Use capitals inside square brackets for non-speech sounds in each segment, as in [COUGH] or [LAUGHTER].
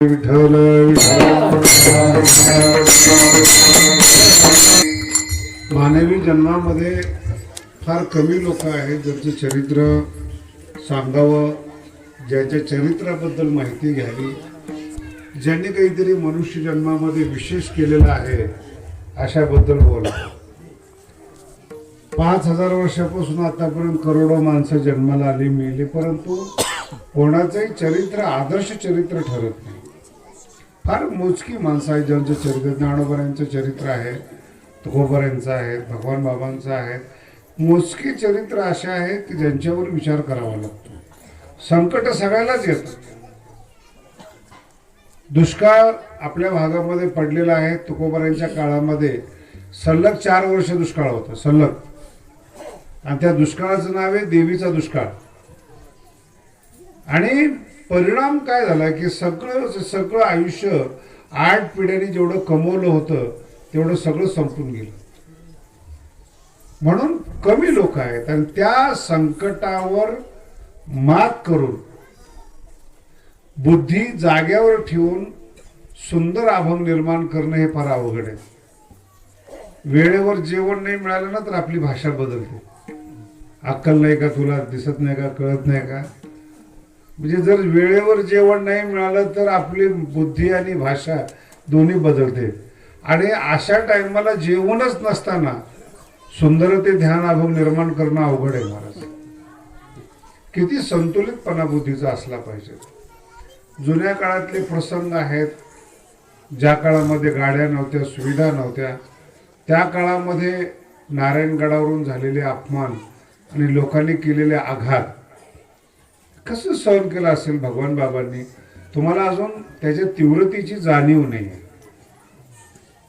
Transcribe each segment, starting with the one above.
विठ्ठल मानवी जन्मामध्ये फार कमी लोक आहेत ज्यांचं चरित्र सांगावं ज्याच्या चरित्राबद्दल माहिती घ्यावी. ज्यांनी काहीतरी मनुष्य जन्मामध्ये विशेष केलेलं आहे अशाबद्दल बोला. पाच हजार वर्षापासून आतापर्यंत करोडो माणसं जन्माला आली मिळली परंतु कोणाचंही चरित्र आदर्श चरित्र ठरत नाही. फार मोजकी माणसं आहेत ज्यांचं चरित्र ज्ञानोबऱ्यांचं चरित्र आहे तुकोबऱ्यांचं आहे भगवान बाबांचं आहे. मोजकी चरित्र असे आहेत की ज्यांच्यावर विचार करावा लागतो. संकट सगळ्यालाच येतात. दुष्काळ आपल्या भागामध्ये पडलेला आहे. तुकोबरांच्या काळामध्ये सलग चार वर्ष दुष्काळ होता सलग. आणि त्या दुष्काळाचं नाव आहे देवीचा दुष्काळ. आणि परिणाम काय झाला की सगळं सगळं आयुष्य आठ पिढ्यांनी जेवढं कमवलं होतं तेवढं सगळं संपून गेलं. म्हणून कमी लोक आहेत आणि त्या संकटावर मात करून बुद्धी जाग्यावर ठेवून सुंदर अभंग निर्माण करणं हे फार अवघड आहे. वेळेवर जेवण नाही मिळालं ना तर आपली भाषा बदलते. अक्कल नाही का तुला दिसत नाही का कळत नाही का? म्हणजे जर वेळेवर जेवण नाही मिळालं तर आपली बुद्धी आणि भाषा दोन्ही बदलते. आणि अशा टायमाला जेवणच नसताना सुंदर ते ध्यान अभंग निर्माण करणं अवघड आहे महाराज. किती संतुलितपणा बुद्धीचा असला पाहिजे. जुन्या काळातले प्रसंग आहेत ज्या काळामध्ये गाड्या नव्हत्या सुविधा नव्हत्या त्या काळामध्ये नारायणगडावरून झालेले अपमान आणि लोकांनी केलेले आघात कसं सहन केलं असेल भगवान बाबांनी? तुम्हाला अजून त्याच्या तीव्रतेची जाणीव नाही. आहे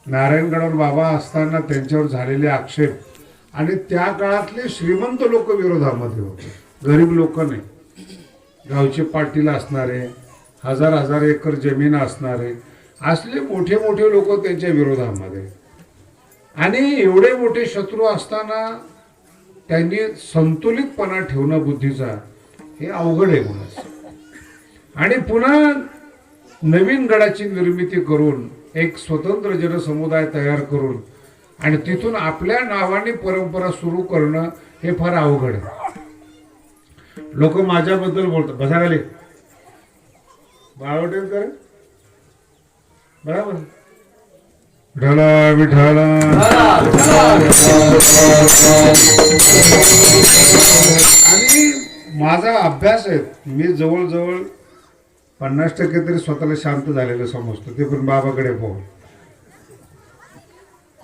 नारायणगडावर बाबा असताना त्यांच्यावर झालेले आक्षेप आणि त्या काळातले श्रीमंत लोक विरोधामध्ये होते. गरीब लोक नाही. गावचे पाटील असणारे हजार हजार एकर जमीन असणारे असले मोठे मोठे लोक त्यांच्या विरोधामध्ये. आणि एवढे मोठे शत्रू असताना त्यांनी संतुलितपणा ठेवणं बुद्धीचा हे अवघड आहे म्हणून. आणि पुन्हा नवीन गडाची निर्मिती करून एक स्वतंत्र जनसमुदाय तयार करून आणि तिथून आपल्या नावाने परंपरा सुरू करणं हे फार अवघड आहे. लोक माझ्याबद्दल बोलतात. बसा खाली. बाळवटेकर? बरोबर. ढला विठाला आणि माझा अभ्यास आहे. मी जवळजवळ पन्नास टक्के तरी स्वतःला शांत झालेलं समजतो. ते पण बाबाकडे पाहून.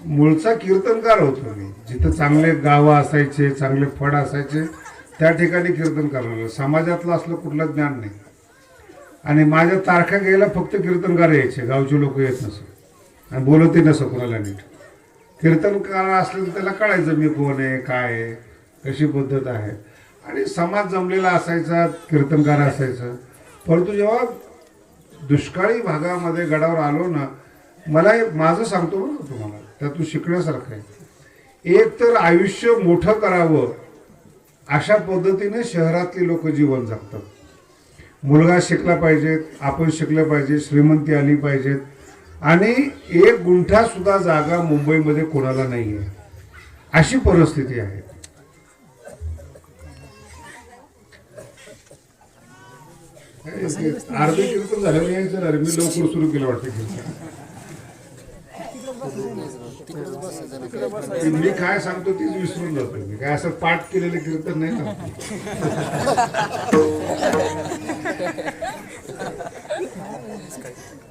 मूळचा कीर्तनकार होतो मी. जिथं चांगले गावं असायचे चांगले फड असायचे त्या ठिकाणी कीर्तन करायला समाजातलं असलं कुठलं ज्ञान नाही. आणि माझ्या तारखा घ्यायला फक्त कीर्तनकार यायचे. गावचे लोक येत नसत. आणि बोलतही नसं कोणाला नीट. कीर्तनकार असलं तर त्याला कळायचं मी कोण आहे काय आहे कशी पद्धत आहे. आणि समाज जमलेला असायचा कीर्तनकार असायचं. परंतु जेव्हा दुष्काळी भागामध्ये गडावर आलो ना मला एक माझं सांगतो बरं तुम्हाला त्यातून शिकण्यासारखं आहे. एक तर आयुष्य मोठं करावं अशा पद्धतीने शहरातली लोक जीवन जगतात. मुलगा शिकला पाहिजेत आपण शिकलं पाहिजे श्रीमंती आली पाहिजेत. आणि एक गुंठासुद्धा जागा मुंबईमध्ये कोणाला नाही आहे अशी परिस्थिती आहे. अर्धे कीर्तन झालं नाही यायचं ना रे. मी लवकर [LAUGHS] सुरू केलं वाटतं कीर्तन. मी काय सांगतो तीच विसरून जातो मी. काय असं पाठ केलेलं कीर्तन नाही ना.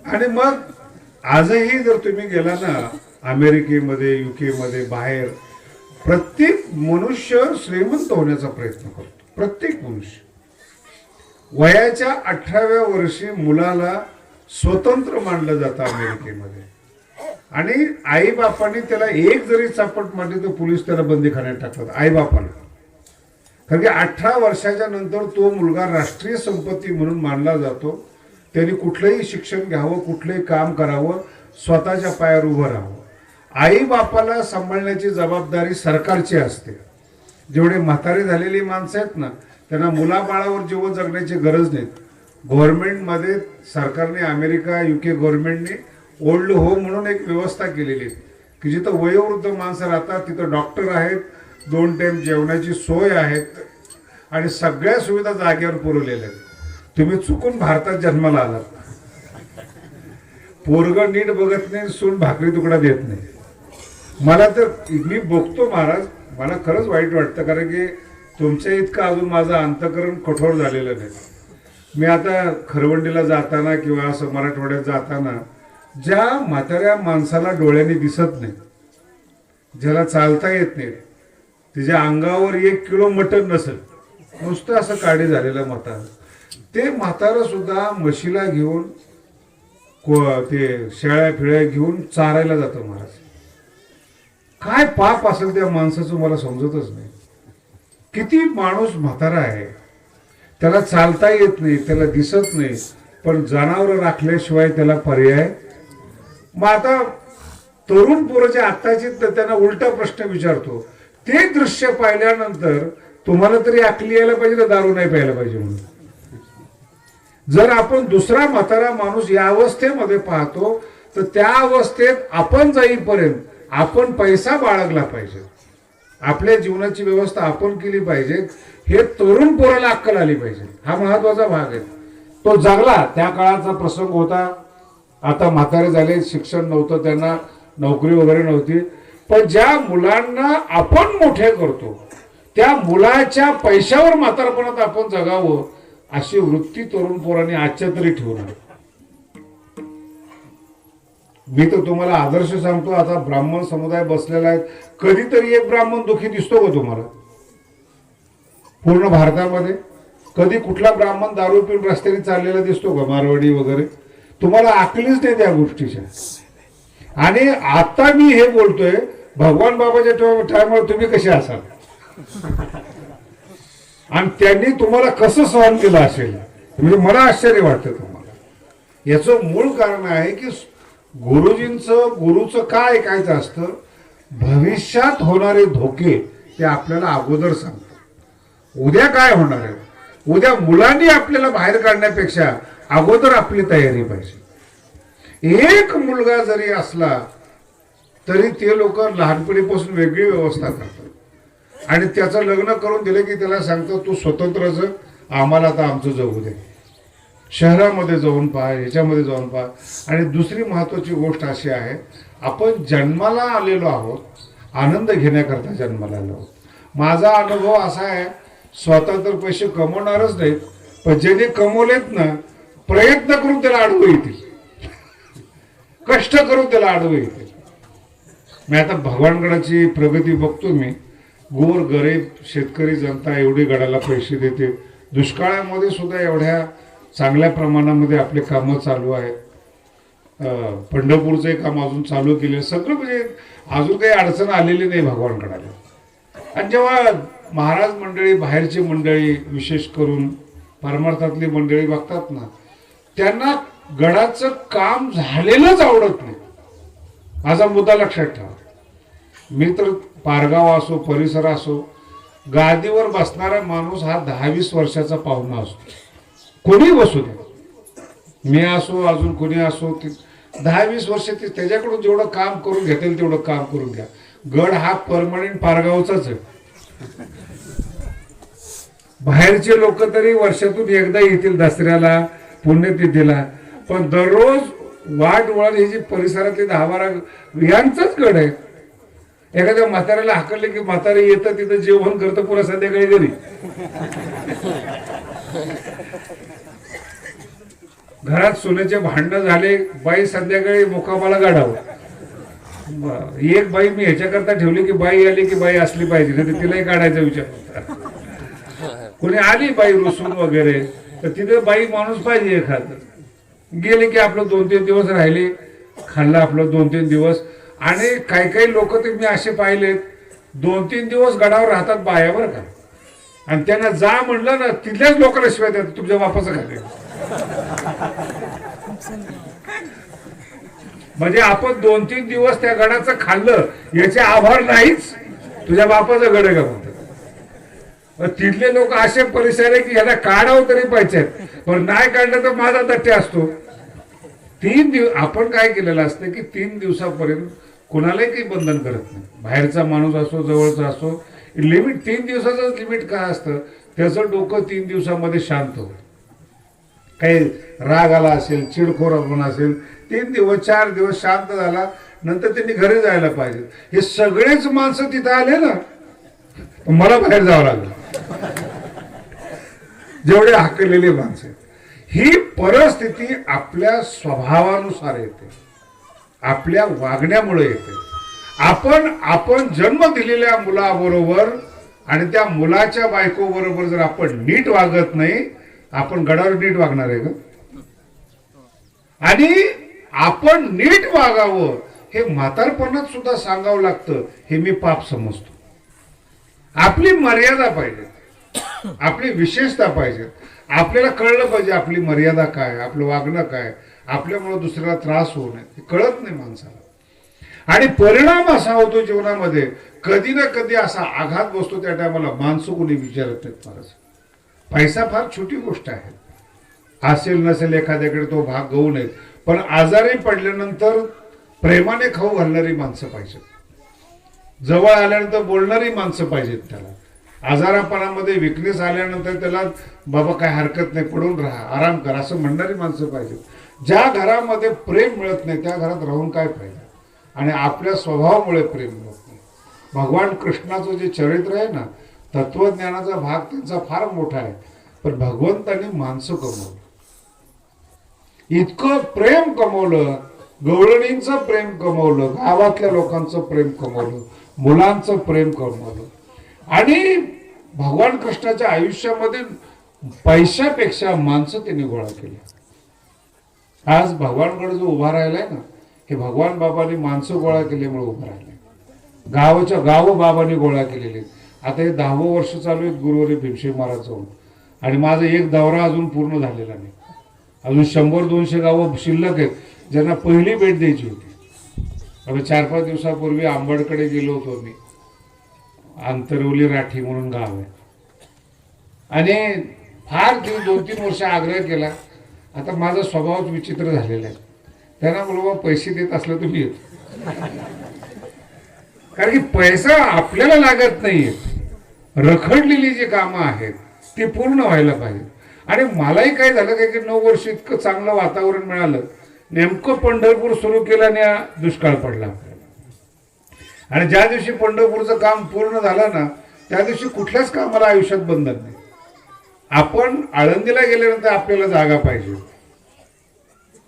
आणि मग आजही जर तुम्ही गेला ना अमेरिकेमध्ये युके मध्ये बाहेर प्रत्येक मनुष्य श्रीमंत होण्याचा प्रयत्न करतो. प्रत्येक मनुष्य. वयाच्या अठराव्या वर्षी मुलाला स्वतंत्र मानलं जातं अमेरिकेमध्ये. आणि आईबापांनी त्याला एक जरी चापट मारली तर पोलीस त्याला बंदीखान्यात टाकतात आईबापांना. कारण की अठरा वर्षाच्या नंतर तो मुलगा राष्ट्रीय संपत्ती म्हणून मानला जातो. त्यांनी कुठलंही शिक्षण घ्यावं कुठलंही काम करावं स्वतःच्या पायावर उभं राहावं. आईबापाला सांभाळण्याची जबाबदारी सरकारची असते. जेवढे म्हातारे झालेली माणसं आहेत ना त्यांना मुलाबाळावर जीवन जगण्याची गरज नाही. गव्हर्नमेंटमध्ये सरकारने अमेरिका युके गव्हर्नमेंटने ओल्ड होम म्हणून एक व्यवस्था केलेली आहे की जिथं वयोवृद्ध माणसं राहतात तिथं डॉक्टर आहेत दोन टाइम जेवणाची सोय आहेत आणि सगळ्या सुविधा जागेवर पुरवलेल्या आहेत. तुम्ही चुकून भारतात जन्माला आलात. पोरग नीट बघत नाही सून भाकरी तुकडा देत नाही. मला तर मी बघतो महाराज मला खरंच वाईट वाटतं कारण की तुमच्या इतकं अजून माझं अंतकरण कठोर झालेलं नाही. मी आता खरवंडीला जाताना किंवा असं मराठवाड्यात जाताना ज्या म्हाताऱ्या माणसाला डोळ्यांनी दिसत नाही ज्याला चालता येत नाही तिच्या अंगावर एक किलो मटण नसेल नुसतं असं काडी झालेलं म्हातारं. ते म्हातारं सुद्धा म्हशीला घेऊन को ते शेळ्या फिळ्या घेऊन चारायला जातं महाराज. काय पाप असेल त्या माणसाचं मला समजतच नाही. किती माणूस म्हातारा आहे. त्याला चालता येत नाही त्याला दिसत नाही पण जनावर राखल्याशिवाय त्याला पर्याय. मग आता तरुण पोराचे आत्ताचे तर त्यांना उलटा प्रश्न विचारतो. ते दृश्य पाहिल्यानंतर तुम्हाला तरी आखली यायला पाहिजे ना दारू नाही प्यायला पाहिजे म्हणून? जर आपण दुसरा म्हातारा माणूस या अवस्थेमध्ये पाहतो तर त्या अवस्थेत आपण जाईपर्यंत आपण पैसा बाळगला पाहिजे. आपल्या जीवनाची व्यवस्था आपण केली पाहिजे. हे तरुण पोराला अक्कल आली पाहिजे. हा महत्त्वाचा भाग आहे. तो जगला त्या काळाचा प्रसंग होता. आता म्हातारे झाले शिक्षण नव्हतं त्यांना नोकरी वगैरे नव्हती. पण ज्या मुलांना आपण मोठे करतो त्या मुलाच्या पैशावर म्हातारपणात आपण जगावं अशी वृत्ती तरुण पोरांनी आजच्या तरी ठेवणार मी तर तुम्हाला आदर्श सांगतो आता ब्राह्मण समुदाय बसलेला आहे. कधीतरी एक ब्राह्मण दुखी दिसतो का तुम्हाला. पूर्ण भारतामध्ये. कधी कुठला ब्राह्मण दारू पिऊन रस्त्याने चाललेला दिसतो का मारवाडी वगैरे. तुम्हाला आकलीच नाही त्या गोष्टीच्या. आणि आता मी हे बोलतोय भगवान बाबाच्या टायमाला तुम्ही कसे असाल? आणि त्यांनी तुम्हाला कसं सहन केलं असेल? म्हणजे मला आश्चर्य वाटतं तुम्हाला. याचं मूळ कारण आहे की गुरुजींचं गुरुचं काय ऐकायचं असतं? भविष्यात होणारे धोके ते आपल्याला अगोदर सांगतात. उद्या काय होणार आहे? उद्या मुलांनी आपल्याला बाहेर काढण्यापेक्षा अगोदर आपली तयारी पाहिजे. एक मुलगा जरी असला तरी ते लोक लहानपणीपासून वेगळी व्यवस्था करतात. आणि त्याचं लग्न करून दिलं की त्याला सांगतो तू स्वतंत्र जग आम्हाला आता आमचं जगू दे. शहरामध्ये जाऊन पहा ह्याच्यामध्ये जाऊन पहा. आणि दुसरी महत्वाची गोष्ट अशी आहे आपण जन्माला आलेलो आहोत आनंद घेण्याकरता जन्माला आलो आहोत. माझा अनुभव असा आहे स्वतः तर पैसे कमवणारच नाहीत पण ज्याने कमवलेत ना प्रयत्न करून त्याला आडवं येतील. कष्ट करून त्याला आडवं येतील. मी आता भगवानगडाची प्रगती बघतो मी. गोर गरीब शेतकरी जनता एवढी गडाला पैसे देते. दुष्काळामध्ये सुद्धा एवढ्या चांगल्या प्रमाणामध्ये आपले कामं चालू आहेत. पंढरपूरचंही काम अजून चालू केले सगळं म्हणजे अजून काही अडचण आलेली नाही भगवानगडाला आणि जेव्हा महाराज मंडळी बाहेरची मंडळी विशेष करून परमार्थातली मंडळी बघतात ना त्यांना गडाचं काम झालेलंच आवडत नाही. माझा मुद्दा लक्षात ठेवा. मी तर पारगाव असो परिसर असो गादीवर बसणारा माणूस हा दहा वीस वर्षाचा पाहुणा असतो. कोणी बसू दे? मी असो अजून कोणी असो ते दहा वीस वर्ष ते त्याच्याकडून जेवढं काम करून घेतील तेवढं काम करून घ्या. गड हा परमनंट पारगावचाच आहे. बाहेरचे लोक तरी वर्षातून एकदा येतील दसऱ्याला पुण्यतिथीला पण दररोज वाट वळण हे जी परिसरातले दहा बारा यांचंच गड आहे. एखाद्या म्हाताऱ्याला हाकलले की म्हातारे येतं तिथं जेवण करतं पुन्हा संध्याकाळी घरी. घरात सोन्याचे भांडणं झाले बाई संध्याकाळी मुकामाला गाडावं एक बाई मी ह्याच्याकरता ठेवली की बाई आली की बाई असली पाहिजे नाही तर तिलाही काढायचा विचार होता. कोणी आली बाई रुसून वगैरे तर तिथे बाई माणूस पाहिजे एखाद. गेले की आपलं दोन तीन दिवस राहिले खाल्लं आपलं दोन तीन दिवस आणि काही काही लोक ते मी असे पाहिलेत दोन तीन दिवस गडावर राहतात बाया बरं का. आणि त्यांना जा म्हणलं ना तिथल्याच लोकांना शिवाय देतात तुमच्या बापाचं खाते. म्हणजे आपण दोन तीन दिवस त्या गडाचं खाल्लं याचे आभार नाहीच. तुझ्या बापाचं गड आहे का फक्त? तिथले लोक असे परिसर आहे की याला काढावं तरी पाहिजे. पण नाही काढलं तर माझा दट्टे असतो. तीन दिवस आपण काय केलेलं असतं की तीन दिवसापर्यंत कोणालाही काही बंधन करत नाही. बाहेरचा माणूस असो जवळचा असो लिमिट तीन दिवसाचं लिमिट काय असतं? त्याचं डोकं तीन दिवसामध्ये शांत होतं. काही राग आला असेल चिडखोरापण असेल तीन दिवस चार दिवस शांत झाला नंतर त्यांनी घरी जायला पाहिजे. हे सगळेच माणसं तिथं आले ना मला बाहेर जावं लागलं. जेवढे हाकलेले माणसं ही परिस्थिती आपल्या स्वभावानुसार येते. आपल्या वागण्यामुळे येते. आपण आपण जन्म दिलेल्या मुलाबरोबर आणि त्या मुलाच्या बायको बरोबर जर आपण नीट वागत नाही आपण गडावर नीट वागणार आहे का? आणि आपण नीट वागावं हे म्हातारपणात सुद्धा सांगावं लागतं हे मी पाप समजतो. आपली मर्यादा पाहिजे आपली विशेषता पाहिजे आपल्याला कळलं पाहिजे आपली मर्यादा काय आपलं वागणं काय आपल्यामुळे दुसऱ्याला त्रास होऊ नये हे कळत नाही माणसाला. आणि परिणाम असा होतो जीवनामध्ये कधी ना कधी असा आघात बसतो त्या टायमाला माणसं कोणी विचारत नाहीत फारच. पैसा फार छोटी गोष्ट आहे. असेल नसेल एखाद्याकडे तो भाग गहू नयेत पण आजारी पडल्यानंतर प्रेमाने खाऊ घालणारी माणसं पाहिजेत जवळ आल्यानंतर बोलणारी माणसं पाहिजेत त्याला. आजारापणामध्ये विकनेस आल्यानंतर त्याला बाबा काय हरकत नाही पडून राहा आराम करा असं म्हणणारी माणसं पाहिजेत. ज्या घरामध्ये प्रेम मिळत नाही त्या घरात राहून काय पाहिजे आणि आपल्या स्वभावामुळे प्रेम मिळत नाही. भगवान कृष्णाचं जे चरित्र आहे ना तत्वज्ञानाचा भाग त्यांचा फार मोठा आहे. पण भगवंताने माणसं कमवलं. इतकं प्रेम कमवलं गवळणींचं प्रेम कमवलं गावातल्या लोकांचं प्रेम कमवलं मुलांचं प्रेम कमवलं. आणि भगवान कृष्णाच्या आयुष्यामध्ये पैशापेक्षा माणसं त्यांनी गोळा केली. आज भगवानकडे जो उभा राहिलाय ना हे भगवान बाबांनी माणसं गोळा केल्यामुळे उभं राहिले गावाच्या गाव बाबांनी गोळा केलेले. आहेत. आता हे दहावं वर्ष चालू आहेत गुरुवारी भीमशेख महाराज जाऊन आणि माझा एक दौरा अजून पूर्ण झालेला नाही. अजून शंभर दोनशे गावं शिल्लक आहेत ज्यांना पहिली भेट द्यायची होती. आता चार पाच दिवसापूर्वी आंबडकडे गेलो होतो मी. आंतरवली राठी म्हणून गाव आहे. आणि फार ती दोन तीन वर्ष आग्रह केला. आता माझा स्वभावच विचित्र झालेला आहे. त्यांना मुलगा पैसे देत असलं तुम्ही येतो. कारण की पैसा आपल्याला लागत नाहीये. रखडलेली जी कामं आहेत ती पूर्ण व्हायला पाहिजे आणि मलाही काय झालं काय की नऊ वर्ष इतकं चांगलं वातावरण मिळालं नेमकं पंढरपूर सुरू केलं आणि दुष्काळ पडला. आपल्याला आणि ज्या दिवशी पंढरपूरचं काम पूर्ण झालं ना त्या दिवशी कुठल्याच कामाला आयुष्यात बंधन नाही. आपण आळंदीला गेल्यानंतर आपल्याला जागा पाहिजे.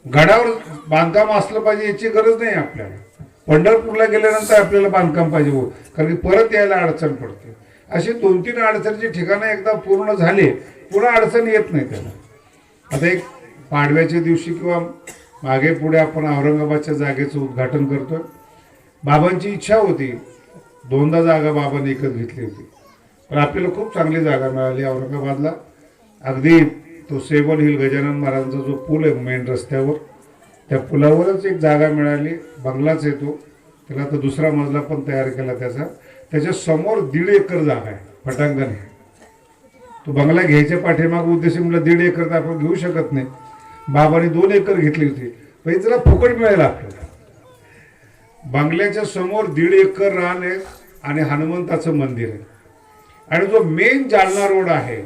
गडावर बांधकाम असलं पाहिजे याची गरज नाही आपल्याला. पंढरपूरला गेल्यानंतर आपल्याला बांधकाम पाहिजे हो कारण की परत यायला अडचण पडते. अशी दोन तीन अडचणीची ठिकाणं एकदा पूर्ण झाले पुन्हा अडचण येत नाही त्याला. आता एक पाडव्याच्या दिवशी किंवा मागे पुढे आपण औरंगाबादच्या जागेचं उद्घाटन करतोय. बाबांची इच्छा होती. दोनदा जागा बाबांनी एकच घेतली होती. पण आपल्याला खूप चांगली जागा मिळाली औरंगाबादला. अगदी तो सेवन हिल गजानन महाराजांचा जो पूल आहे मेन रस्त्यावर त्या पुलावरच एक जागा मिळाली. बंगलाच येतो त्याला तर दुसरा मजला पण तयार केला त्याचा. त्याच्यासमोर दीड एकर जागा आहे पटांगण आहे. तो बंगला घ्यायच्या पाठीमाग उद्देश म्हणलं दीड एकर तर आपण घेऊ शकत नाही. बाबाने दोन एकर घेतली होती पण त्याला फुकट मिळेल आपल्याला बंगल्याच्या समोर दीड एकर रान आहे आणि हनुमंताचं मंदिर आहे. आणि जो मेन जालना रोड आहे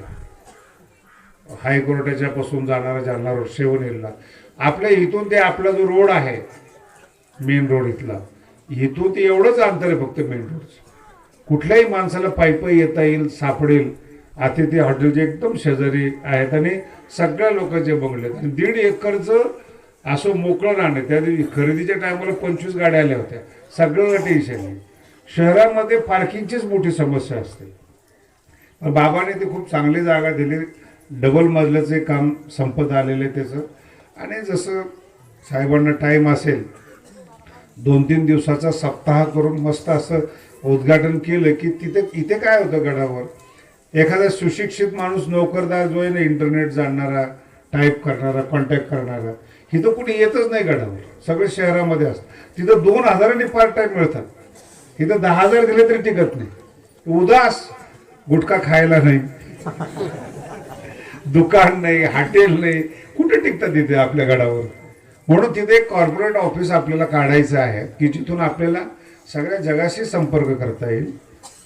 हायकोर्टाच्या पासून जाणारा जालना रोड सेवन हिलला. आपल्या इथून ते आपला जो रोड आहे मेन रोड इथला. इथून ते एवढंच अंतर आहे फक्त मेन रोडचं कुठल्याही माणसाला पायी येता येईल सापडेल. अतिथी हॉटेलचे एकदम शेजारी आहेत आणि सगळ्या लोकांचे बंगले आहेत. आणि दीड एकरचं असं मोकळं राहणं आहे. त्या दिवशी खरेदीच्या टायमाला पंचवीस गाड्या आल्या होत्या. सगळं टेन्शन आहे. शहरामध्ये पार्किंगचीच मोठी समस्या असते. पण बाबाने ते खूप चांगली जागा दिली. डबल मजल्याचे काम संपत आलेलं आहे त्याचं. आणि जसं साहेबांना टाईम असेल दोन तीन दिवसाचा सप्ताह करून मस्त असं उद्घाटन केलं की तिथे इथे काय होतं गडावर? एखादा सुशिक्षित माणूस नोकरदार जो आहे ना इंटरनेट जाणणारा टाईप करणारा कॉन्टॅक्ट करणारा इथं कुणी येतच नाही गडावर. सगळे शहरामध्ये असतं तिथं दोन हजारांनी पार्ट टाईम मिळतात. इथं दहा हजार दिले तरी टिकत नाही. उदास गुटखा खायला नाही. [LAUGHS] दुकान नाही हॉटेल नाही. कुठे टिकतात तिथे आपल्या गडावर? म्हणून तिथे एक कॉर्पोरेट ऑफिस आपल्याला काढायचं आहे की जिथून आपल्याला सगळ्या जगाशी संपर्क करता येईल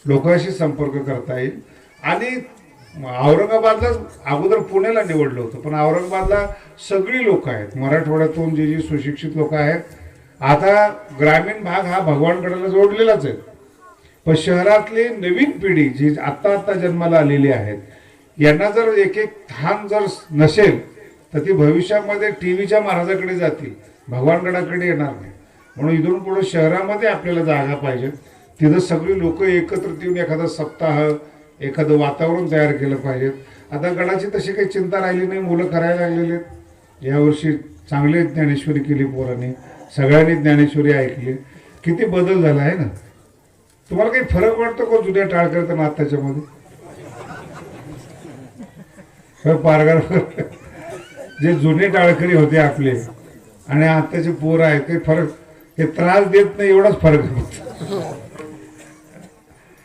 लोकांशी संपर्क करता येईल. आणि औरंगाबादला अगोदर पुण्याला निवडलं होतं पण औरंगाबादला सगळी लोक आहेत. मराठवाड्यातून जे जे सुशिक्षित लोक आहेत आता ग्रामीण भाग हा भगवानगडाला जोडलेलाच आहे. पण शहरातली नवीन पिढी जी आत्ता आत्ता जन्माला आलेली आहेत यांना जर एक एक थान जर नसेल तर ती भविष्यामध्ये टी व्हीच्या महाराजाकडे जातील भगवानगडाकडे येणार नाही. म्हणून इथून पुढे शहरामध्ये आपल्याला जागा पाहिजे. तिथं सगळी लोक एकत्र येऊन एखादा सप्ताह एखादं वातावरण तयार केलं पाहिजे. आता गडाची तशी काही चिंता राहिली नाही मुलं करायला लागलेली आहेत. यावर्षी चांगले ज्ञानेश्वरी केली पोरांनी. सगळ्यांनी ज्ञानेश्वरी ऐकली. किती बदल झाला आहे ना? तुम्हाला काही फरक वाटतो का जुन्या टाळकर आणि आत्ताच्यामध्ये? पारगार जे जुने टाळकरी होते आपले आणि आत्ताचे पोर आहेत काही फरक हे त्रास देत नाही एवढाच फरक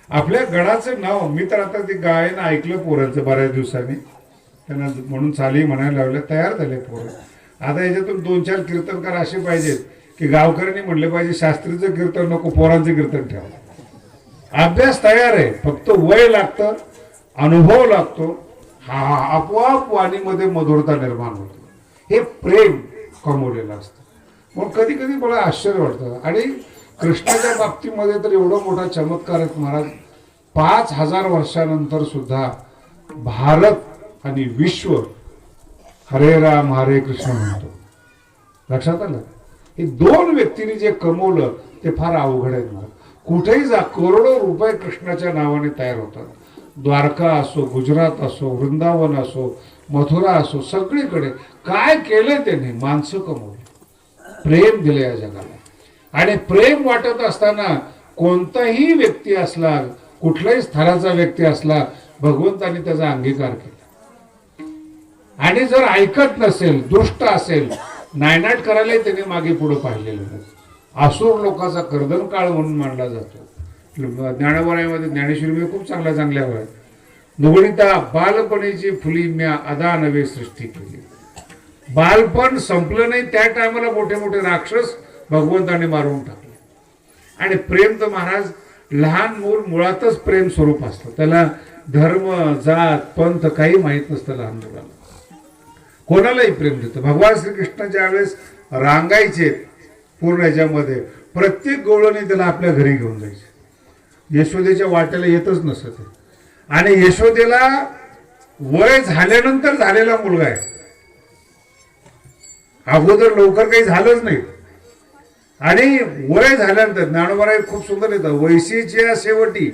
आपल्या गडाचं नाव मी तर आता ते गायन ऐकलं पोरांचं बऱ्याच दिवसांनी. त्यांना म्हणून चाली म्हणायला लावल्या तयार झाले पोरं. आता याच्यातून दोन चार कीर्तनकार असे पाहिजेत की गावकऱ्यांनी म्हणले पाहिजे शास्त्रीचं कीर्तन नको पोरांचं कीर्तन ठेवा. अभ्यास तयार आहे फक्त वय लागतं अनुभव लागतो हा हा आपोआप वाणीमध्ये मधुरता निर्माण होतो. हे प्रेम कमवलेलं असतं. मग कधी कधी मला आश्चर्य वाटतं. आणि कृष्णाच्या बाबतीमध्ये तर एवढा मोठा चमत्कार आहे महाराज. पाच हजार वर्षानंतर सुद्धा भारत आणि विश्व हरे राम हरे कृष्ण म्हणतो. लक्षात आलं? हे दोन व्यक्तींनी जे कमवलं ते फार अवघड आहे मला कुठेही जा करोडो रुपये कृष्णाच्या नावाने तयार होतात. द्वारका असो गुजरात असो वृंदावन असो मथुरा असो सगळीकडे. काय केलं त्यांनी? माणसं कमवली. प्रेम दिलं या जगाला. आणि प्रेम वाटत असताना कोणताही व्यक्ती असला कुठल्याही स्थराचा व्यक्ती असला भगवंताने त्याचा अंगीकार केला. आणि जर ऐकत नसेल दुष्ट असेल नायनाट करायलाही त्याने मागे पुढे पाहिलेलं नाही. आसूर लोकांचा कर्दन काळ म्हणून मानला जातो. ज्ञानवरायामध्ये ज्ञानेश्वरी म्हणजे खूप चांगल्या चांगल्या वय दुगणिता बालपणीची फुली म्या अदा नवे सृष्टी केली. बालपण संपलं नाही त्या टायमाला मोठे मोठे राक्षस भगवंताने मारून टाकले. आणि प्रेम तर महाराज लहान मूल मुळातच प्रेम स्वरूप असतं. त्याला धर्म जात पंथ काही माहीत नसतं लहान मुलाला. कोणालाही प्रेम देतं. भगवान श्रीकृष्ण ज्यावेळेस रांगायचे पूर्ण याच्यामध्ये प्रत्येक गवळणी त्याला आपल्या घरी घेऊन जायचे. यशोदेच्या वाट्याला येतच नसत ते. आणि यशोदेला वय झाल्यानंतर झालेला मुलगा आहे. अगोदर लवकर काही झालंच नाही. आणि वय झाल्यानंतर ज्ञानोबाराय खूप सुंदर येतं वैशीच्या शेवटी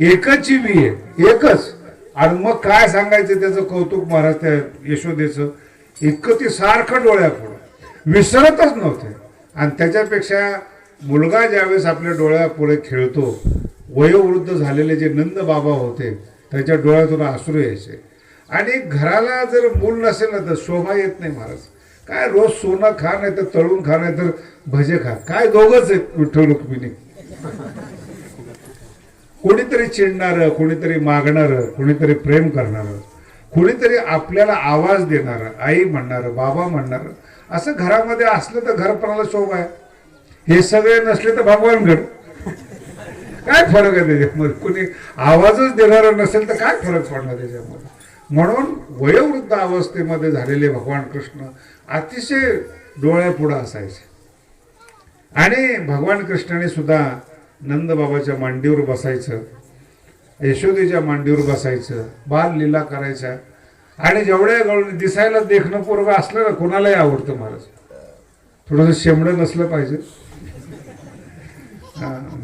एकच बी आहे एकच. आणि मग काय सांगायचं त्याचं कौतुक महाराज त्या यशोदेचं? इतकं ते सारखं डोळ्यापुढं. विसरतच नव्हते. आणि त्याच्यापेक्षा मुलगा ज्यावेळेस आपल्या डोळ्यापुढे खेळतो वयोवृद्ध झालेले जे नंद बाबा होते त्याच्या डोळ्यातून आसरू यायचे. आणि घराला जर मूल नसेल ना तर शोभा येत नाही महाराज. काय रोज सोनं खा नाही तर तळून खा नाही तर भजे खा. काय दोघच आहेत विठ्ठल रुक्मिणी. कोणीतरी चिडणार कोणीतरी मागणार कोणीतरी प्रेम करणार कोणीतरी आपल्याला आवाज देणार आई म्हणणार बाबा म्हणणार असं घरामध्ये असलं तर घरपणाला शोभा आहे. हे सगळे नसले तर भगवान घड काय फरक आहे त्याच्यामध्ये? कोणी आवाजच देणार नसेल तर काय फरक पडणार त्याच्यामध्ये? म्हणून वयोवृद्ध अवस्थेमध्ये झालेले भगवान कृष्ण अतिशय डोळ्यापुढं असायचे. आणि भगवान कृष्णाने सुद्धा नंदबाबाच्या मांडीवर बसायचं यशोदेच्या मांडीवर बसायचं बाल लीला करायच्या. आणि जेवढ्या गवळणी दिसायला देखणं पोरग असलं ना कोणालाही आवडतं महाराज. थोडंसं शेंबडं नसलं पाहिजे.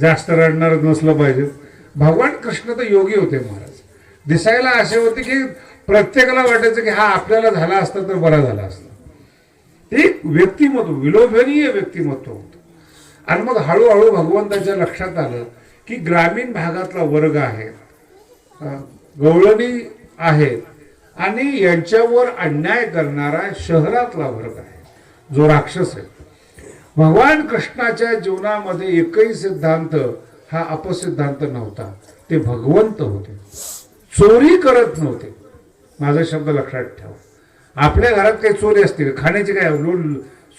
जास्त रडणार नसलं पाहिजे. भगवान कृष्ण तर योगी होते महाराज. दिसायला असे होते की प्रत्येकाला वाटायचं की हा आपल्याला झाला असता तर बरा झाला असता. एक व्यक्तिमत्व विलोभनीय व्यक्तिमत्व होतं. आणि मग हळूहळू भगवंताच्या लक्षात आलं की ग्रामीण भागातला वर्ग आहे. गवळणी आहेत आणि यांच्यावर अन्याय करणारा शहरातला वर्ग आहे. जो राक्षस आहे. भगवान कृष्णाच्या जीवनामध्ये एकही सिद्धांत हा अपसिद्धांत नव्हता. ते भगवंत होते. चोरी करत नव्हते. माझा शब्द लक्षात ठेवा. आपल्या घरात काही चोरी असते खाण्याची काय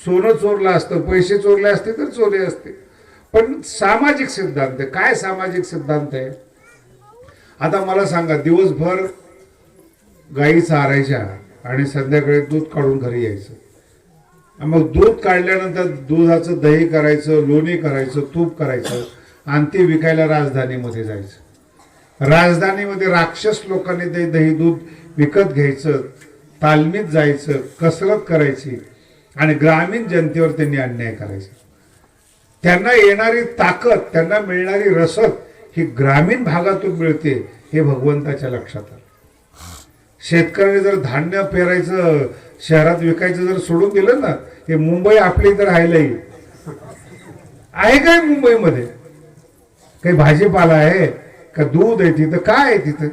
सोनं चोरलं असतं पैसे चोरले असते तर चोरी असते. पण सामाजिक सिद्धांत आहे. काय सामाजिक सिद्धांत आहे? आता मला सांगा दिवसभर गाई चारायच्या आणि संध्याकाळी दूध काढून घरी यायचं. मग दूध काढल्यानंतर दुधाचं दही करायचं लोणी करायचं तूप करायचं आणि ते विकायला राजधानीमध्ये जायचं. राजधानीमध्ये राक्षस लोकांनी ते दही दूध विकत घ्यायचं. तालमीत जायचं कसरत करायची आणि ग्रामीण जनतेवर त्यांनी अन्याय करायचा. त्यांना येणारी ताकद त्यांना मिळणारी रसद ही ग्रामीण भागातून मिळते हे भगवंताच्या लक्षात आलं. शेतकऱ्याने जर धान्य पेरायचं शहरात विकायचं जर सोडून दिलं ना हे मुंबई आपली इथं राहायला येईल आहे काय मुंबईमध्ये? काही भाजीपाला आहे? का दूध आहे तिथं? काय आहे तिथं?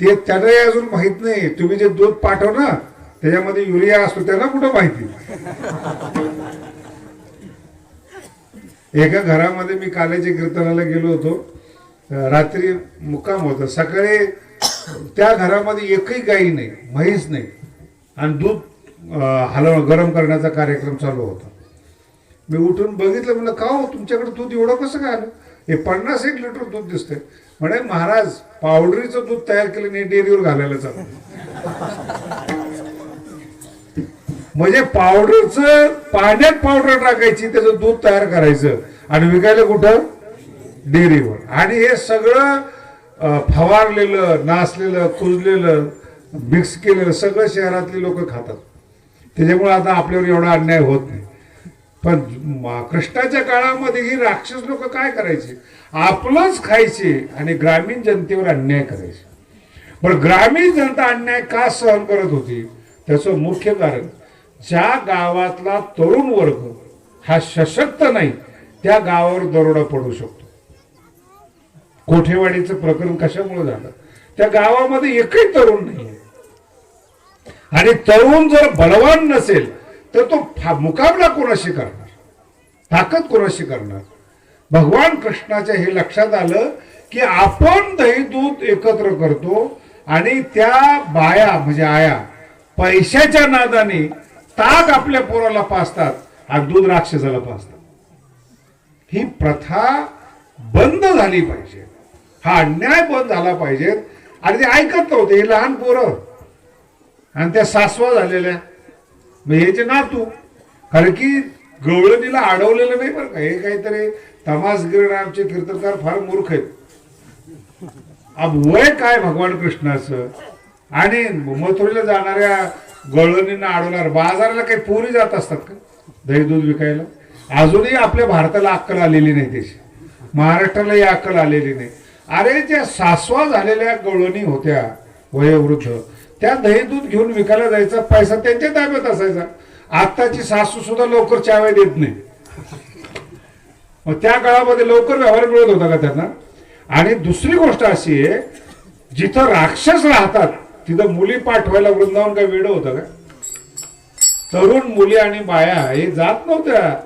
ते त्यांनाही अजून माहीत नाही तुम्ही जे दूध पाठव ना त्याच्यामध्ये युरिया असतो त्यांना कुठं माहिती एका घरामध्ये मी काल्याच्या कीर्तनाला गेलो होतो. रात्री मुक्काम होता. सकाळी त्या घरामध्ये एकही गाई नाही म्हैस नाही. आणि दूध हलव गरम करण्याचा कार्यक्रम चालू होता. मी उठून बघितलं म्हणलं का हो तुमच्याकडे दूध एवढं कसं काय आलं? हे पन्नास एक लिटर दूध दिसतंय. म्हणे महाराज पावडरीचं दूध तयार केलं नाही डेअरीवर घालायला चालू. म्हणजे पावडरचं पाण्यात पावडर टाकायची त्याचं दूध तयार करायचं आणि विकायला कुठं? डेअरीवर. आणि हे सगळं फवारलेलं नासलेलं कुजलेलं मिक्स केलेलं सगळं शहरातली लोक खातात. त्याच्यामुळे आता आपल्यावर एवढा अन्याय होत नाही. पण कृष्णाच्या काळामध्ये ही राक्षस लोक काय करायचे? आपलंच खायचे आणि ग्रामीण जनतेवर अन्याय करायचे. पण ग्रामीण जनता अन्याय का सहन करत होती? त्याचं मुख्य कारण ज्या गावातला तरुण वर्ग हा सशक्त नाही त्या गावावर दरोडा पडू शकतो. कोठेवाडीचं प्रकरण कशामुळे झालं? त्या गावामध्ये एकही तरुण नाही आणि तरुण जर बलवान नसेल तर तो फा- मुकाबला कोणाशी करणार? ताकद कोणाशी करणार? भगवान कृष्णाच्या हे लक्षात आलं की आपण दही दूध एकत्र करतो आणि त्या बाया म्हणजे आया पैशाच्या नादाने ताक आपल्या पोराला पाजतात आणि दूध राक्षसाला पाजतात. ही प्रथा बंद झाली पाहिजे. हा अन्याय बंद झाला पाहिजे. आणि ते ऐकत नव्हते हे लहान पोरं. आणि त्या सासवा झालेल्या. मग याचे नातू कारण की गवळणीला अडवलेलं नाही बरं का. हे काहीतरी तमासगिरी आमचे कीर्तनकार फार मूर्ख आहेत. अब वय काय भगवान कृष्णाचं? आणि मथुरीला जाणाऱ्या गवळणींना अडवणार बाजाराला काही पोरी जात असतात का? दही दूध विकायला? अजूनही आपल्या भारताला अक्कल आलेली नाही त्याची. महाराष्ट्राला ही अक्कल आलेली नाही. अरे ज्या सासवा झालेल्या गवळणी होत्या वयोवृद्ध त्या दही दूध घेऊन विकायला जायचा पैसा त्यांच्या ताब्यात असायचा. आत्ताची सासू सुद्धा लवकर चाव्या देत नाही. मग त्या काळामध्ये लवकर व्यवहार मिळत होता का त्यांना? आणि दुसरी गोष्ट अशी आहे जिथं राक्षस राहतात तिथं मुली पाठवायला वृंदावन काय वेळ होतं का? तरुण मुली आणि बाया हे जात नव्हत्या.